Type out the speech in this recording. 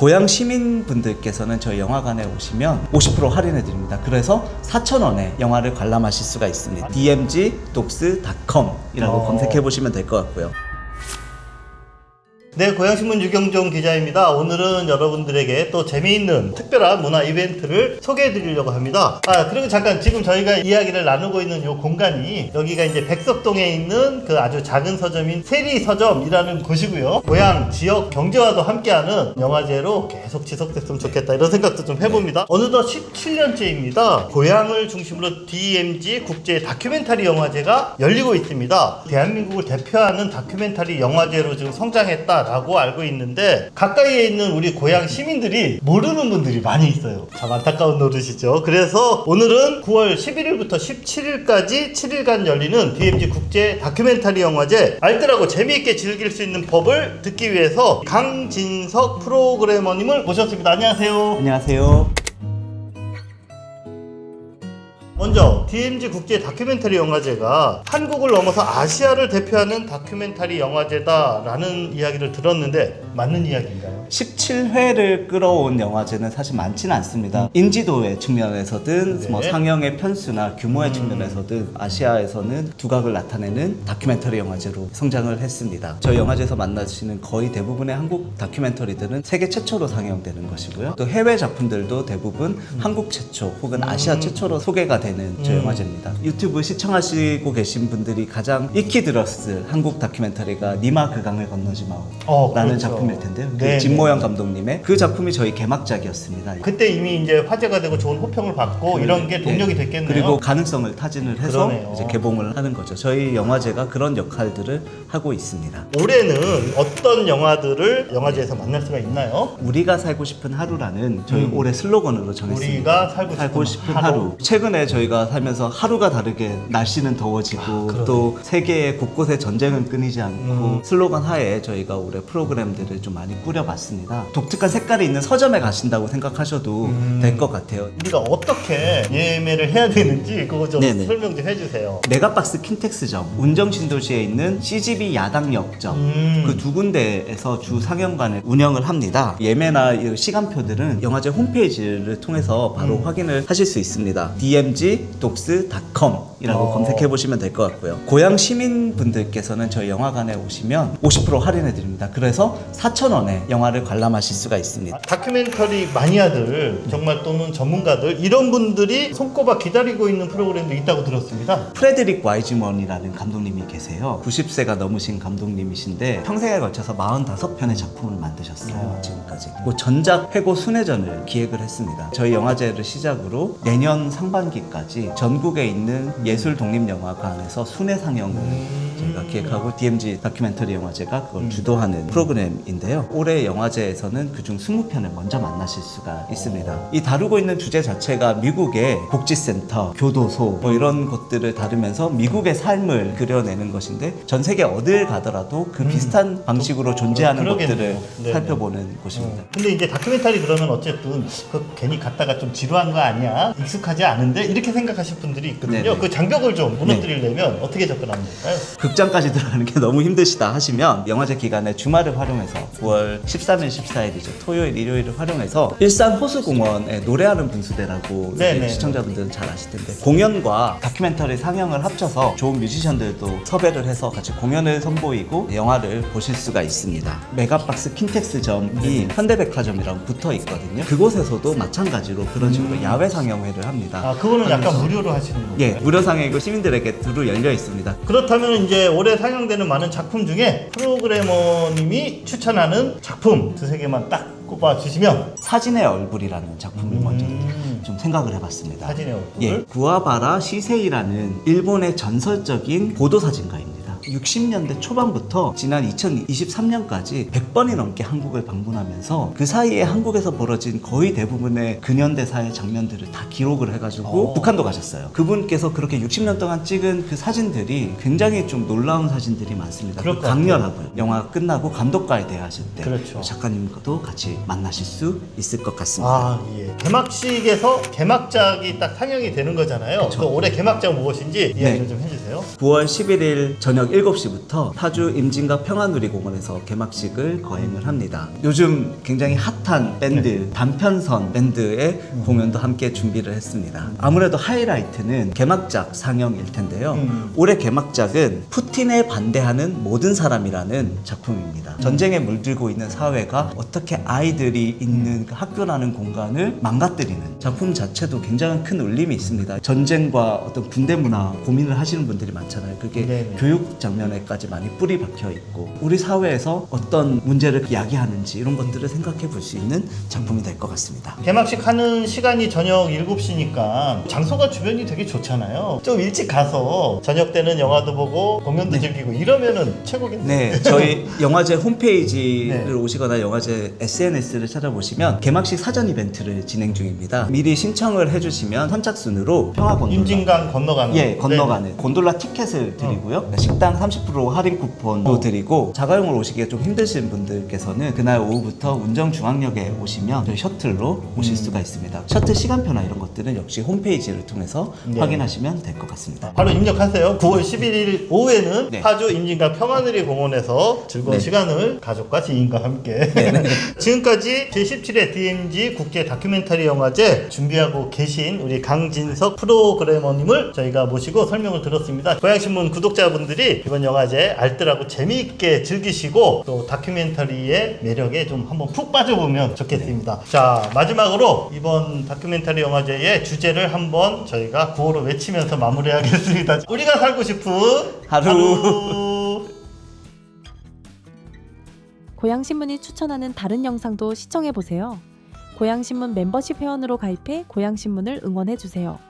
고향 시민분들께서는 저희 영화관에 오시면 50% 할인해 드립니다. 그래서 4,000원에 영화를 관람하실 수가 있습니다. dmgdocs.com이라고 어. 검색해 보시면 될 것 같고요. 네, 고양신문 유경종 기자입니다. 오늘은 여러분들에게 또 재미있는 특별한 문화 이벤트를 소개해 드리려고 합니다. 아, 그리고 잠깐 지금 저희가 이야기를 나누고 있는 이 공간이 여기가 이제 백석동에 있는 그 아주 작은 서점인 세리 서점이라는 곳이고요. 고향 지역 경제와도 함께하는 영화제로 계속 지속됐으면 좋겠다 이런 생각도 좀 해봅니다. 어느덧 17년째입니다. 고향을 중심으로 DMG 국제 다큐멘터리 영화제가 열리고 있습니다. 대한민국을 대표하는 다큐멘터리 영화제로 지금 성장했다 라고 알고 있는데 가까이에 있는 우리 고향 시민들이 모르는 분들이 많이 있어요. 참 안타까운 노릇이죠. 그래서 오늘은 9월 11일부터 17일까지 7일간 열리는 DMG 국제 다큐멘터리 영화제 알뜰하고 재미있게 즐길 수 있는 법을 듣기 위해서 강진석 프로그래머님을 모셨습니다. 안녕하세요. 안녕하세요. 먼저 DMZ 국제 다큐멘터리 영화제가 한국을 넘어서 아시아를 대표하는 다큐멘터리 영화제다라는 이야기를 들었는데 맞는 이야기인가요? 17회를 끌어온 영화제는 사실 많지는 않습니다. 인지도의 측면에서든 네. 뭐 상영의 편수나 규모의 측면에서든 아시아에서는 두각을 나타내는 다큐멘터리 영화제로 성장을 했습니다. 저희 영화제에서 만나시는 거의 대부분의 한국 다큐멘터리들은 세계 최초로 상영되는 것이고요. 또 해외 작품들도 대부분 한국 최초 혹은 아시아 최초로 소개가 되는 저 음. 영화제입니다. 유튜브 시청하시고 계신 분들이 가장 익히 들었을 한국 다큐멘터리가 니마 그 강을 건너지 마오 어, 라는 그렇죠. 작품 일 텐데요. 그 네, 진모영 감독님의 그 작품이 저희 개막작이었습니다. 그때 이미 이제 화제가 되고 좋은 호평을 받고 이런 게 동력이 네. 됐겠네요. 그리고 가능성을 타진을 해서 그러네요. 이제 개봉을 하는 거죠. 저희 영화제가 그런 역할들을 하고 있습니다. 올해는 어떤 영화들을 영화제에서 만날 수가 있나요? 우리가 살고 싶은 하루라는 저희 음. 올해 슬로건으로 정했습니다. 우리가 살고 싶은 하루. 하루. 최근에 저희가 살면서 하루가 다르게 날씨는 더워지고 아. 또 세계 곳곳에 전쟁은 끊이지 않고 음. 슬로건 하에 저희가 올해 프로그램들을 좀 많이 꾸려봤습니다. 독특한 색깔이 있는 서점에 가신다고 생각하셔도 음. 될것 같아요. 우리가 어떻게 예매를 해야 되는지 그거 좀 네네. 설명 좀 해주세요. 메가박스 킨텍스점, 운정신도시에 있는 CGV 야당역점 음. 그 두 군데에서 주 상영관을 운영을 합니다. 예매나 이 시간표들은 영화제 홈페이지를 통해서 바로 음. 확인을 하실 수 있습니다. dmgdocs.com이라고 어. 검색해 보시면 될 것 같고요. 고향 시민분들께서는 저희 영화관에 오시면 50% 할인해 드립니다. 그래서 4,000원에 영화를 관람하실 수가 있습니다. 아, 다큐멘터리 마니아들 정말 또는 전문가들 이런 분들이 손꼽아 기다리고 있는 프로그램도 있다고 들었습니다. 프레드릭 와이즈먼이라는 감독님이 계세요. 90세가 넘으신 감독님이신데 평생에 걸쳐서 45편의 작품을 만드셨어요. 어. 지금까지. 그 전작 회고 순회전을 기획을 했습니다. 저희 영화제를 시작으로 내년 상반기까지 전국에 있는 예술 독립 영화관에서 순회 상영을 저희가 기획하고 DMG 다큐멘터리 영화제가 그걸 주도하는 프로그램인데요. 올해 영화제에서는 그중 20편을 먼저 만나실 수가 있습니다. 이 다루고 있는 주제 자체가 미국의 복지센터, 교도소 뭐 이런 것들을 다루면서 미국의 삶을 그려내는 것인데 전 세계 어딜 가더라도 그 비슷한 방식으로 존재하는 그러겠네요. 것들을 네네. 살펴보는 곳입니다. 어, 근데 이제 다큐멘터리 그러면 어쨌든 그 괜히 갔다가 좀 지루한 거 아니야? 익숙하지 않은데 이렇게 생각하실 분들이 있거든요. 네네. 그 장벽을 좀 무너뜨리려면 어떻게 접근하면 될까요? 극장까지 들어가는 게 너무 힘드시다 하시면 영화제 기간에 주말을 활용해서 9월 13일, 14일이죠. 토요일, 일요일을 활용해서 일산 호수공원에 노래하는 분수대라고 네네. 이제 시청자분들은 잘 아실 텐데 공연과 다큐멘터리 상영을 합쳐서 좋은 뮤지션들도 섭외를 해서 같이 공연을 선보이고 영화를 보실 수가 있습니다. 메가박스 킨텍스점이 현대백화점이랑 붙어 있거든요. 그곳에서도 마찬가지로 그런 식으로 야외 상영회를 합니다. 아 그거는 약간 무료로 하시는 거예요? 예, 무료 상영이고 시민들에게 두루 열려 있습니다. 그렇다면 이제 올해 상영되는 많은 작품 중에 프로그래머님이 추천하는 작품 두세 개만 딱 꼽아 주시면 사진의 얼굴이라는 작품을 먼저 좀 생각을 해봤습니다. 사진의 얼굴. 예, 구아바라 시세이라는 일본의 전설적인 보도 사진가입니다. 60년대 초반부터 지난 2023년까지 100번이 넘게 한국을 방문하면서 그 사이에 한국에서 벌어진 거의 대부분의 근현대사의 장면들을 다 기록을 해가지고 어. 북한도 가셨어요. 그분께서 그렇게 60년 동안 찍은 그 사진들이 굉장히 좀 놀라운 사진들이 많습니다. 그럴 것 같아요. 강렬하고요. 영화 끝나고 감독과의 대화하실 때 그렇죠. 작가님과도 같이 만나실 수 있을 것 같습니다. 아, 예. 개막식에서 개막작이 딱 상영이 되는 거잖아요. 그 올해 개막작 무엇인지 이야기를 네. 좀 해주세요. 9월 11일 저녁 7 시부터 파주 임진각 평화누리공원에서 개막식을 거행을 합니다. 요즘 굉장히 핫한 밴드 단편선 밴드의 공연도 함께 준비를 했습니다. 아무래도 하이라이트는 개막작 상영일 텐데요. 음. 올해 개막작은 푸틴에 반대하는 모든 사람이라는 작품입니다. 전쟁에 물들고 있는 사회가 어떻게 아이들이 있는 그 학교라는 공간을 망가뜨리는 작품 자체도 굉장히 큰 울림이 있습니다. 전쟁과 어떤 군대 문화 고민을 하시는 분들이 많잖아요. 그게 네네. 교육 장면에까지 많이 뿌리 박혀 있고 우리 사회에서 어떤 문제를 야기하는지 이런 것들을 생각해 볼 수 있는 작품이 될 것 같습니다. 개막식 하는 시간이 저녁 7시니까 장소가 주변이 되게 좋잖아요. 좀 일찍 가서 저녁 때는 영화도 보고 공연도 즐기고 이러면은 최고겠네요. 네, 저희 영화제 홈페이지를 네. 오시거나 영화제 SNS를 찾아보시면 개막식 사전 이벤트를 진행 중입니다. 미리 신청을 해주시면 선착순으로 평화 곤돌라 임진강 건너가는 예, 네. 건너가는 곤돌라 티켓을 드리고요. 식당 30% 할인 쿠폰도 어. 드리고 자가용으로 오시기가 좀 힘드신 분들께서는 그날 오후부터 운정중앙역에 오시면 저희 셔틀로 오실 음. 수가 있습니다. 셔틀 시간표나 이런 것들은 역시 홈페이지를 통해서 네. 확인하시면 될 것 같습니다. 바로 입력하세요. 9월 11일 오후에는 네. 파주 임진강 평화누리 공원에서 즐거운 네. 시간을 가족과 지인과 함께 지금까지 제17회 DMZ 국제 다큐멘터리 영화제 준비하고 계신 우리 강진석 프로그래머님을 저희가 모시고 설명을 들었습니다. 고양신문 구독자 분들이 이번 영화제 알뜰하고 재미있게 즐기시고 또 다큐멘터리의 매력에 좀 한번 푹 빠져보면 좋겠습니다. 자 마지막으로 이번 다큐멘터리 영화제의 주제를 한번 저희가 구호로 외치면서 마무리하겠습니다. 우리가 살고 싶은 하루. 하루. 고양신문이 추천하는 다른 영상도 시청해보세요. 고양신문 멤버십 회원으로 가입해 고양신문을 응원해주세요.